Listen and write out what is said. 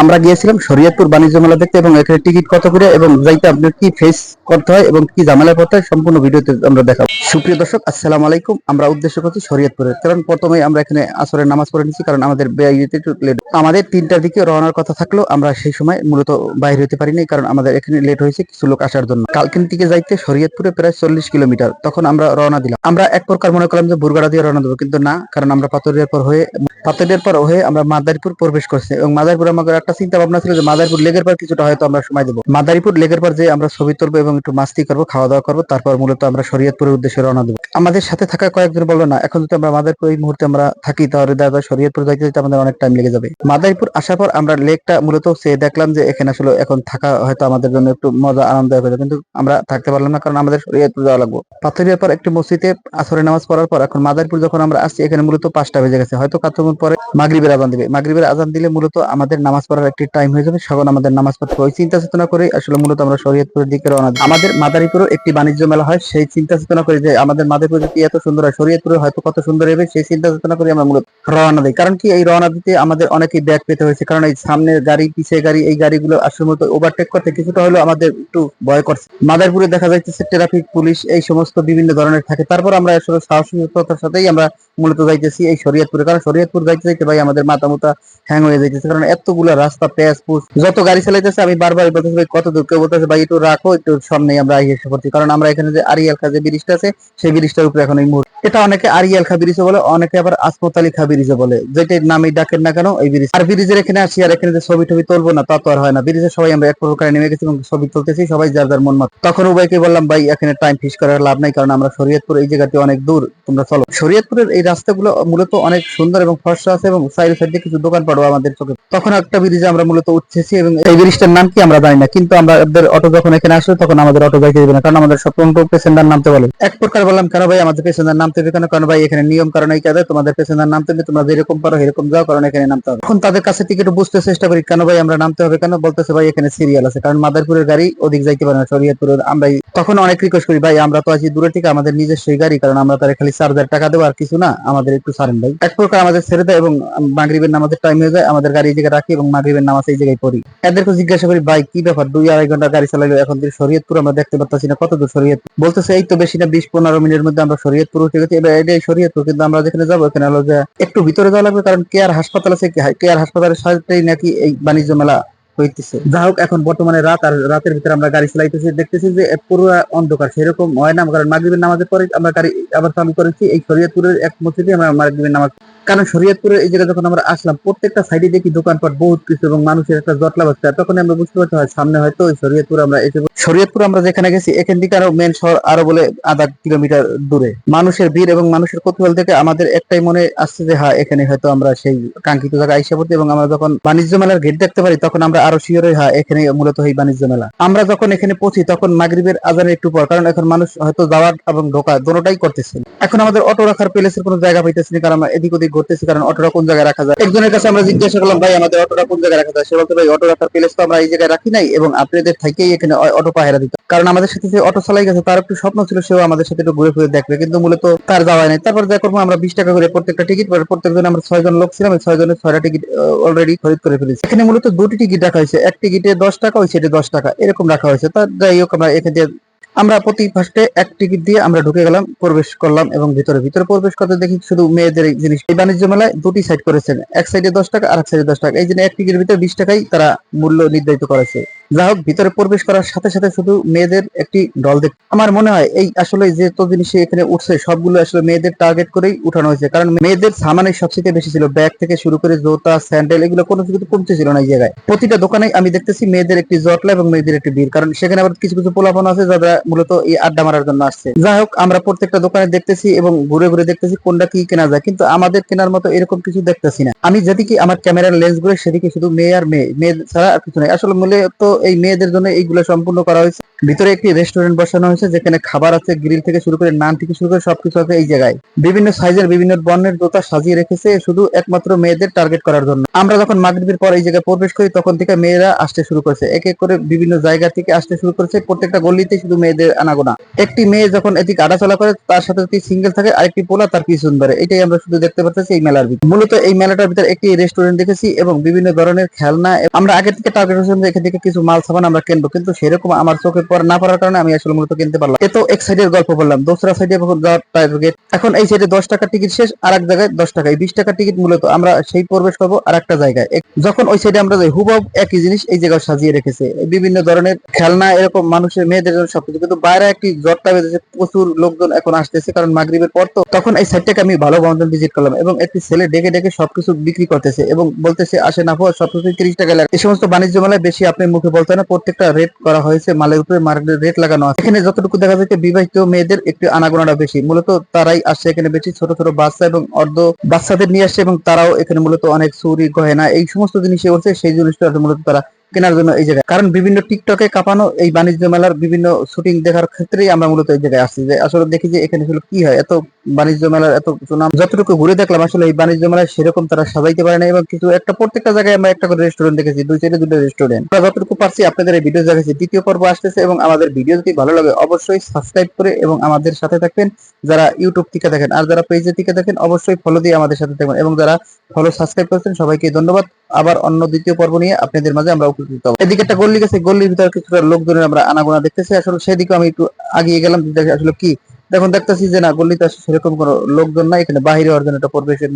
আমরা গিয়েছিলাম শরীয়তপুর বাণিজ্য মেলা দেখতে এবং এখানে টিকিট কত করে এবং যাইতে আপনার কি ফেস করতে হয় এবং কি ঝামেলা করতে হয় সম্পূর্ণ ভিডিওতে আমরা দেখাবো। সুপ্রিয় দর্শক, আসসালামু আলাইকুম। আমরা উদ্দেশ্য করছি শরীয়তপুরের। কারণ প্রথমে আমরা এখানে আসরের নামাজ পড়ে নিচ্ছি কারণ আমাদের লেট আমাদের তিনটার দিকে রওনার কথা থাকলেও আমরা সেই সময় মূলত বাইরে হতে পারিনি কারণ আমাদের এখানে লেট হয়েছে কিছু লোক আসার জন্য। কালকিন থেকে যাইতে শরীয়তপুরে প্রায় চল্লিশ কিলোমিটার। তখন আমরা রওনা দিলাম। আমরা এক প্রকার মনে করলাম যে বুরগাড়া দিয়ে রওনা দেবো, কিন্তু না, কারণ আমরা পাথরিয়ার পর হয়ে পাথরিয়ার পর হয়ে আমরা মাদারীপুর প্রবেশ করছি এবং মাদারীপুর আমাদের একটা চিন্তা ভাবনা ছিল যে মাদারীপুর লেগের পর কিছুটা হয়তো আমরা সময় দেবো। মাদারীপুর লেগের পর যে আমরা ছবি তুলবো এবং একটু মাস্তি করব খাওয়া দাওয়া করব, তারপর মূলত আমরা শরীয়তপুরের উদ্দেশ্যে রওনা দেবো। আমাদের সাথে থাকা কয়েকজন বলল, না, এখন যদি আমরা মাদারীপুর এই মুহূর্তে আমরা থাকি, তাহলে দাদা শরীয়তপুর যাইতে যেতে আমাদের অনেক টাইম লেগে যাবে। মাদারীপুর আসার পর আমরা লেকটা মূলত সে দেখলাম যে এখানে আসলে এখন থাকা হয়তো আমাদের জন্য একটু মজা আনন্দ হবে কিন্তু আমরা থাকতে পারলাম না, কারণ আমাদের শরীয়তপুর যাওয়া লাগবে। পাথরিয়ার পর একটি মসজিদে আসরে নামাজ পড়ার পর এখন মাদারীপুর যখন আমরা আসছি, এখানে মূলত পাঁচটা বেজে গেছে। হয়তো কাতমন পরে মাগরিবের আজান দিবে। মাগরিবের আজান দিলে মূলত আমাদের নামাজ পড়ার একটি টাইম হয়ে যাবে। সখন আমাদের নামাজ পড়তে ওই চিন্তা চেতনা করে আসলে মূলত আমরা শরীয়তপুরের দিকে রওনা দিই। আমাদের মাদারীপুরও একটি বাণিজ্য মেলা হয়। সেই চিন্তা চেতনা করে যে আমাদের মাদারীপুর যদি এত সুন্দর হয় শরীয়তপুরে হয়তো কত সুন্দর হবে, সেই চিন্তা চেতনা করে আমরা মূলত রওনা দিই। কারণ কি এই রওনা দিতে আমাদের অনেকেই ব্যাগ পেতে হয়েছে। কারণ এই সামনের গাড়ি, পিছিয়ে গাড়ি, এই গাড়িগুলো আসলে মূলত ওভারটেক করতে কিছুটা হলেও আমাদের একটু ভয় করছে। মাদারীপুরে দেখা যাইতেছে ট্রাফিক পুলিশ এই সমস্ত বিভিন্ন ধরনের থাকে। তারপর আমরা আসলে সাহসিকতার সাথেই আমরা মূলত যাইতেছি এই শরীয়তপুরে। কারণ শরীয়তপুর যাইতে যাইতে ভাই আমাদের মাথা মুতা হ্যাং হয়ে যাইতেছে। কারণ এতগুলো রাস্তা প্যাস পুস যত গাড়ি চালাইতেছে, আমি বারবার বলতেছি ভাই, কত দূর? কেউ বলতেছে ভাই, একটু রাখো, একটু সামনে আমরা এসে পড়ছি। কারণ আমরা এখানে যে আরিয়াল খা যে ব্রিজটা আছে, সেই ব্রিজটার উপরে এখন এই মুহূর্তে এটা অনেকে আরিয়াল খা ব্রিজে বলে, অনেকে আবার আসমত আলী খা ব্রিজে বলে। যেটার নামই ডাকেন না কেন, এই ব্রিজ। আর ব্রিজের এখানে আসি আর এখানে যে ছবি টবি তুলবো না, তা তো আর হয় না। ব্রিজে সবাই আমরা এক প্রকারে নেমে গেছি এবং ছবি তুলতেছি, সবাই যার যার মন মত। তখন উভয়কে বললাম, ভাই, এখানে টাইম ফিস করার লাভ নাই, কারণ আমরা শরীয়তপুর এই জায়গাটি অনেক দূর, তোমরা চলো। শরীয়তপুরের এই রাস্তাগুলো মূলত অনেক সুন্দর এবং ফর্সা আছে এবং সাইড সাইডে কিছু দোকান পাড়ো আমাদের চোখে। তখন একটা ব্রিজে আমরা মূলত উঠতেছি এবং এই ব্রিজটার নাম কি আমরা জানি না, কিন্তু আমাদের অটো যখন এখানে আসবে তখন আমাদের অটো যাইতে দেবে না, কারণ আমাদের সব প্যাসেঞ্জার নামতে বলে। এক প্রকার বললাম, কেন ভাই আমাদের প্যাসেঞ্জার নামতে হবে কেন? কারণ ভাই এখানে নিয়ম কারণ এই কাজে, তোমাদের প্যাসেঞ্জার নামতে হবে তোমরা যেরকম পারো এরকম যাও, কারণ এখানে নামতে হবে। এখন তাদের কাছে টিকিট বুঝতে চেষ্টা করি, কেন ভাই আমরা নামতে হবে কেন? বলতেছে ভাই এখানে সিরিয়াল আছে, কারণ মাদারপুরের গাড়ি ওদিক যাইতে পারে না, শরীয়তপুরের আমরা তখন অনেক রিকোয়েস্ট করি, ভাই আমরা তো আছি দূরে থেকে, আমাদের নিজের সেই গাড়ি, কারণ আমরা তার খালি চার হাজার টাকা দেবো আর কিছু না। আমাদের একটু ছাড়েন ভাই। এক প্রকার আমাদের ছেড়ে দেয় এবং মাগরিবের নামাজের টাইম হয়ে যায়, আমাদের গাড়ি এই জায়গায় রাখি এবং মাগরিবের নামাজ এই জায়গায় পড়ি। এদেরকে জিজ্ঞাসা করি, ভাই, কি ব্যাপার? দুই আড়াই ঘণ্টা গাড়ি চালাইলো, এখন থেকে শরীয়তপুর আমরা দেখতে পাচ্ছি না, কত দূর শরীয়ত বলতেছে, এই তো বেশি না, বিশ পনেরো মিনিটের মধ্যে আমরা শরীয়তপুর উঠে গেছি। এবার এটাই শরীয়তপুর, কিন্তু আমরা যেখানে যাব, এখানে হলো যে একটু ভিতরে যাওয়া লাগবে, কারণ কেয়ার হাসপাতাল আছে কেয়ার হাসপাতালের সাথেই নাকি এই বাণিজ্য মেলা হইতেছে। যা হোক, এখন বর্তমানে রাত আর রাতের ভিতরে আমরা গাড়ি চালাইতেছি, দেখতেছি যে পুরো অন্ধকার, সেরকম হয় না। কারণ মাগরিবের নামাজের পরে আমরা গাড়ি আবার চালু করেছি, এই শরীয়তপুরের এক মসজিদে আমরা মাগরিবের নামাজ কারণ শরীয়তপুরের এই জায়গায় যখন আমরা আসলাম, প্রত্যেকটা সাইডে দেখি দোকানপাট বহুত কিছু এবং মানুষের একটা জটলা বাজছে তখন আমরা বুঝতে পারছি, হয় সামনে হয়তো ওই শরীয়তপুর আমরা এসে শরীয়তপুর আমরা যেখানে গেছি, এখান থেকে আরও মেন শহর আরও বলে আধা কিলোমিটার দূরে। মানুষের ভিড় এবং মানুষের কৌতূহল থেকে আমাদের একটাই মনে আসছে যে হ্যাঁ এখানে হয়তো আমরা সেই কাঙ্ক্ষিত জায়গায় আইসা পড়তে এবং আমরা যখন বাণিজ্য মেলার গেট দেখতে পারি, তখন আমরা আরও শিওর হ্যাঁ এখানে মূলত এই বাণিজ্য মেলা। আমরা যখন এখানে পৌঁছি, তখন মাগরিবের আজানের একটু পর, কারণ এখন মানুষ হয়তো যাওয়ার এবং ঢোকা দোনোটাই করতেছে। এখন আমাদের অটো রাখার প্লেসের কোনো জায়গা পাইতেছি কারণ আমরা এদিক ওদিক ঘুরতেছি, কারণ অটোটা কোন জায়গায় রাখা যায়? একজনের কাছে আমরা জিজ্ঞাসা করলাম, ভাই, আমাদের অটোটা কোন জায়গায় রাখা যায়? সে বলতে, ভাই, অটো রাখার প্লেস তো আমরা এই জায়গায় রাখি নাই এবং আপনাদের থেকেই এখানে অটো পাহারা দিত কারণ আমাদের সাথে যে অটো চালাই গেছে, তার একটু স্বপ্ন ছিল সেও আমাদের সাথে একটু ঘুরে ফিরে দেখবে, কিন্তু মূলত তার যাওয়া নাই। তারপর যা করব, আমরা বিশ টাকা করে প্রত্যেকটা টিকিট, প্রত্যেকজন আমরা ছয় জন লোক ছিলাম ছয় জনের ছয়টা টিকিট অলরেডি খরিদ করে ফেলেছি। এখানে মূলত দুটি টিকিট রাখা হয়েছে। এক টিকিটে দশ টাকা, ওই সেটে দশ টাকা। এরকম রাখা হয়েছে। তা যাই হোক, আমরা এখান থেকে আমরা প্রতি ফার্স্টে এক টিকিট দিয়ে আমরা ঢুকে গেলাম, প্রবেশ করলাম এবং ভিতরে ভিতরে প্রবেশ করতে দেখি শুধু মেয়েদের জিনিস। এই বাণিজ্য মেলায় দুটি সাইড করেছেন। এক সাইডে দশ টাকা আর এক সাইডে দশ টাকা। এই জন্য এক টিকিটের ভিতরে বিশ টাকাই তারা মূল্য নির্ধারিত করেছে। যা হোক, ভিতরে প্রবেশ করার সাথে সাথে শুধু মেয়েদের একটি দল দেখ আমার মনে হয় এই আসলে যে তো জিনিস এখানে উঠছে, সবগুলো আসলে মেয়েদের টার্গেট করেই উঠানো হয়েছে। কারণ মেয়েদের সামানের সবচেয়ে বেশি ছিল ব্যাগ থেকে শুরু করে জোতা স্যান্ডেল এগুলো কোনো কিছু কমতে ছিল না এই জায়গায়। প্রতিটা দোকানে আমি দেখতেছি মেয়েদের একটি জটলা এবং মেয়েদের একটি ভিড়। কারণ সেখানে আবার কিছু কিছু পোলাপন আছে যারা মূলত এই আড্ডা মারার জন্য আসছে। যাই হোক, আমরা প্রত্যেকটা দোকানে দেখতেছি এবং ঘুরে ঘুরে দেখতেছি কোনটা কি কেনা যায়। কিন্তু আমাদের কেনার মতো এরকম কিছু দেখতেছি না। আমি যেদিকে আমার ক্যামেরার লেন্স ঘুরে সেদিকে শুধু মেয়ে আর মেয়ে। মেয়ে ছাড়া আর কিছু নাই। আসলে মূলত এই মেয়েদের জন্য এইগুলো সম্পূর্ণ করা হয়েছে। ভিতরে একটি রেস্টুরেন্ট বসানো হয়েছে, যেখানে খাবার আছে গ্রিল থেকে শুরু করে নান থেকে শুরু করে সবকিছু আছে এই জায়গায়। বিভিন্ন সাইজের বিভিন্ন বর্ণের জুতা সাজিয়ে রেখেছে, শুধু একমাত্র মেয়েদের টার্গেট করার জন্য। আমরা যখন মাগরিবের পর এই জায়গায় প্রবেশ করি, তখন থেকে মেয়েরা আসতে শুরু করেছে। এক এক করে বিভিন্ন জায়গা থেকে আসতে শুরু করেছে, প্রত্যেকটা গলিতে শুধু মেয়েদের আনাগোনা। একটি মেয়ে যখন এদিকে আড়াচলা করে, তার সাথে যদি সিঙ্গেল থাকে, আরেকটি পোলা তার পিছন ধরে। এটাই আমরা শুধু দেখতে পাচ্ছি এই মেলার ভিতরে। মূলত এই মেলাটার ভিতরে একটি রেস্টুরেন্ট দেখেছি এবং বিভিন্ন ধরনের খেলনা, আমরা আগে থেকে টার্গেট করেছিলাম এখান থেকে কিছু মাল সামান আমরা কিনবো। কিন্তু সেরকম আমার চোখে পড়া না পড়ার কারণে আমি আসলে মূলত কিনতে পারলাম এত এক সাইডের গল্প বললাম। দোসরা সাইডে টার্গেট এখন এই সাইডে দশ টাকা টিকিট শেষ আর এক জায়গায় দশ টাকা। এই বিশ টাকার টিকিট মূলত আমরা সেই প্রবেশ করব আর একটা জায়গায় যখন ওই সাইডে আমরা যাই হুবব একই জিনিস এই জায়গায় সাজিয়ে রেখেছে। বিভিন্ন ধরনের খেলনা, এরকম মানুষের, মেয়েদের জন্য সবকিছু। কিন্তু বাইরে একটি জটটা বেঁধেছে, প্রচুর লোকজন এখন আসতেছে। কারণ মাগরিবের পর তো তখন এই সাইডটাকে আমি ভালো বন্ধন ভিজিট করলাম এবং একটি ছেলে ডেকে ডেকে সবকিছু বিক্রি করতেছে এবং বলতেছে আসে না হওয়া সবকিছু তিরিশ টাকা লাগে। এই সমস্ত বাণিজ্য মেলায় বেশি আপনি মুখে বলতে না প্রত্যেকটা রেট করা হয়েছে, মালের উপরে মার্কেটের রেট লাগানো আছে। এখানে যতটুকু দেখা যাচ্ছে বিবাহিত মেয়েদের একটু আনাগোনাটা বেশি। মূলত তারাই আসছে এখানে বেশি, ছোট ছোট বাচ্চা এবং অর্ধ বাচ্চাদের নিয়ে আসছে এবং তারাও এখানে মূলত অনেক চুরি গহেনা এই সমস্ত জিনিস সেই জিনিসটা মূলত তারা কেনার জন্য এই জায়গায়। কারণ বিভিন্ন টিকটকে কাঁপানো এই বাণিজ্য মেলার বিভিন্ন শুটিং দেখার ক্ষেত্রেই আমরা মূলত এই জায়গায় আসছি যে আসলে দেখি যে এখানে আসলে কি হয়, এত বাণিজ্য মেলার এত সুনাম। যতটুকু ঘুরে দেখলাম আসলে এই বাণিজ্য মেলায় সেরকম তারা সাজাইতে পারে না এবং কিছু একটা প্রত্যেকটা জায়গায় আমরা একটা করে রেস্টুরেন্ট দেখেছি, দুই সাইডে দুটো রেস্টুরেন্ট আমরা যতটুকু পারছি আপনাদের এই ভিডিও দেখেছি দ্বিতীয় পর্ব আসতেছে এবং আমাদের ভিডিও যদি ভালো লাগে অবশ্যই সাবস্ক্রাইব করে এবং আমাদের সাথে থাকবেন। যারা ইউটিউব থেকে দেখেন আর যারা পেজে থেকে দেখেন অবশ্যই ফলো দিয়ে আমাদের সাথে থাকবেন এবং যারা ফলো সাবস্ক্রাইব করেছেন সবাইকে ধন্যবাদ। আবার অন্য দ্বিতীয় পর্ব নিয়ে আপনাদের মাঝে আমরা উপস্থিত হব। এদিকে একটা গল্লি গেছে, গল্লির ভিতরে কিছুটা লোকজনের আমরা আনাগোনা দেখতেছি। আসলে সেদিকে আমি একটু আগিয়ে গেলাম আসলে কি। দেখুন, দেখতেছি যে না, গল্লিতে সেরকম কোনো লোকজন নাই, এখানে বাহিরে অর্জন একটা পরিবেশের